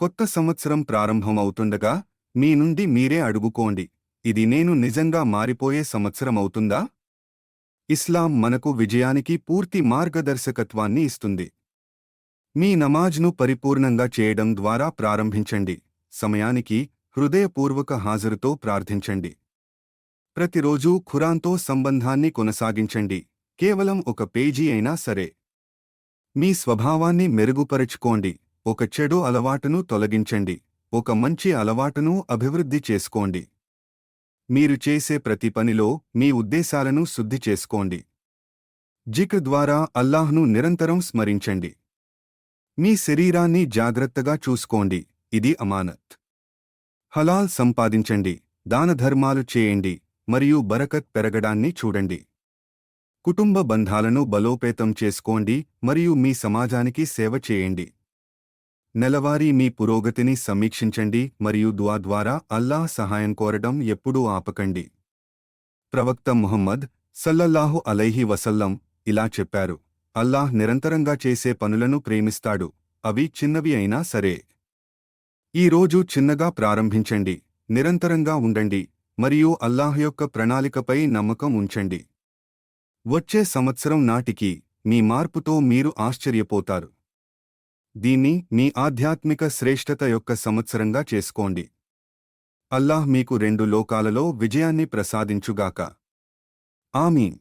కొత్త సంవత్సరం ప్రారంభం అవుతుండగా మీ నుండి మీరే అడుగుకోండి ఇది నేను నిజంగా మారిపోయే సంవత్సరం అవుతుందా ఇస్లాం మనకు విజయానికి పూర్తి మార్గదర్శకత్వాన్ని ఇస్తుంది. మీ నమాజ్ను పరిపూర్ణంగా చేయడం ద్వారా ప్రారంభించండి సమయానికి హృదయపూర్వక హాజరుతో ప్రార్థించండి. ప్రతిరోజూ ఖురాన్తో సంబంధాన్ని కొనసాగించండి కేవలం ఒక పేజీ అయినా సరే. మీ స్వభావాన్ని మెరుగుపరుచుకోండి. ఒక చెడు అలవాటును తొలగించండి. ఒక మంచి అలవాటును అభివృద్ధి చేసుకోండి. మీరు చేసే ప్రతి పనిలో మీ ఉద్దేశాలను శుద్ధి చేసుకోండి. జిక్ ద్వారా అల్లాహ్ను నిరంతరం స్మరించండి. మీ శరీరాన్ని జాగ్రత్తగా చూసుకోండి. ఇది అమానత్. హలాల్ సంపాదించండి. దానధర్మాలు చేయండి. మరియు బరకత్ పెరగడాన్ని చూడండి. కుటుంబ బంధాలను బలోపేతం చేసుకోండి. మరియు మీ సమాజానికి సేవ చేయండి. నెలవారీ మీ పురోగతిని సమీక్షించండి మరియు దువా ద్వారా అల్లాహ్ సహాయం కోరడం ఎప్పుడూ ఆపకండి. ప్రవక్త ముహమ్మద్ సల్లల్లాహు అలైహి వసల్లం ఇలా చెప్పారు అల్లాహ్ నిరంతరంగా చేసే పనులను ప్రేమిస్తాడు అవి చిన్నవి అయినా సరే. ఈ రోజు చిన్నగా ప్రారంభించండి నిరంతరంగా ఉండండి మరియు అల్లాహ్ యొక్క ప్రణాళికపై నమ్మకం ఉంచండి. వచ్చే సంవత్సరం నాటికి మీ మార్పుతో మీరు ఆశ్చర్యపోతారు. దీన్ని మీ ఆధ్యాత్మిక శ్రేష్ఠత యొక్క సంవత్సరంగా చేసుకోండి. అల్లాహ్ మీకు రెండు లోకాలలో విజయాన్ని ప్రసాదించుగాక. ఆమీన్.